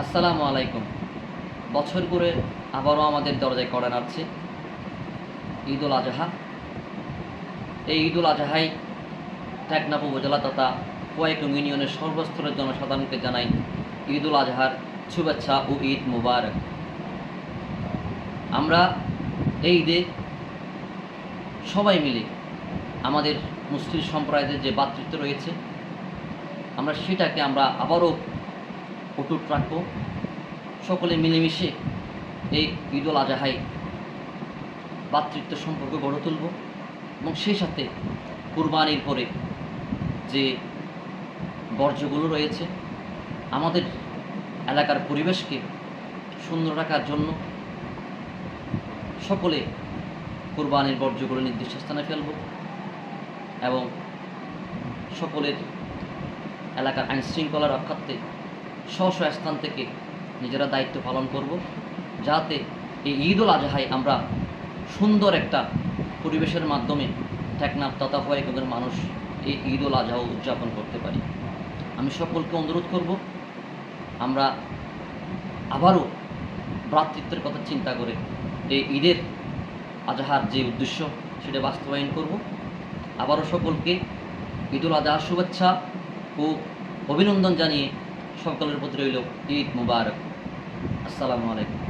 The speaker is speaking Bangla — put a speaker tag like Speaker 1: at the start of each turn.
Speaker 1: আসসালামু আলাইকুম। বছর করে আবারও আমাদের দরজায় কড়া নাড়ছে ঈদ উল আজহা। এই ঈদ উল আজহাই টেকনাফ উপজেলা তথা কয়েক ইউনিয়নের সর্বস্তরের জনসাধারণকে জানাই ঈদ উল আজহার শুভেচ্ছা ও ঈদ মুবারক। আমরা এই ঈদে সবাই মিলে আমাদের মুসলিম সম্প্রদায়ের যে ভাতৃত্ব রয়েছে, আমরা সেটাকে আমরা আবারও অটুট রাখব সকলে মিলেমিশে এই ঈদ উল আজহায় ভাতৃত্ব সম্পর্ক গড়ে তুলব এবং সেই সাথে কুরবানির পরে যে বর্জ্যগুলো রয়েছে, আমাদের এলাকার পরিবেশকে সুন্দর রাখার জন্য সকলে কুরবানির বর্জ্যগুলো নির্দিষ্ট স্থানে ফেলব এবং সকলের এলাকার আইনশৃঙ্খলা রক্ষার্থে স্ব স্থান থেকে নিজেরা দায়িত্ব পালন করব, যাতে এই ঈদ উল আজহায় আমরা সুন্দর একটা পরিবেশের মাধ্যমে টেকনাফ তথা ফয়েকদের মানুষ এই ঈদ উল আজহা উদযাপন করতে পারি। আমি সকলকে অনুরোধ করব, আমরা আবারও ভ্রাতৃত্বের কথা চিন্তা করে এই ঈদের আজহার যে উদ্দেশ্য সেটা বাস্তবায়ন করব। আবারও সকলকে ঈদ উল আজহার শুভেচ্ছা ও অভিনন্দন জানিয়ে সকলের প্রতি রইল ঈদ মুবারক। আসসালামু আলাইকুম।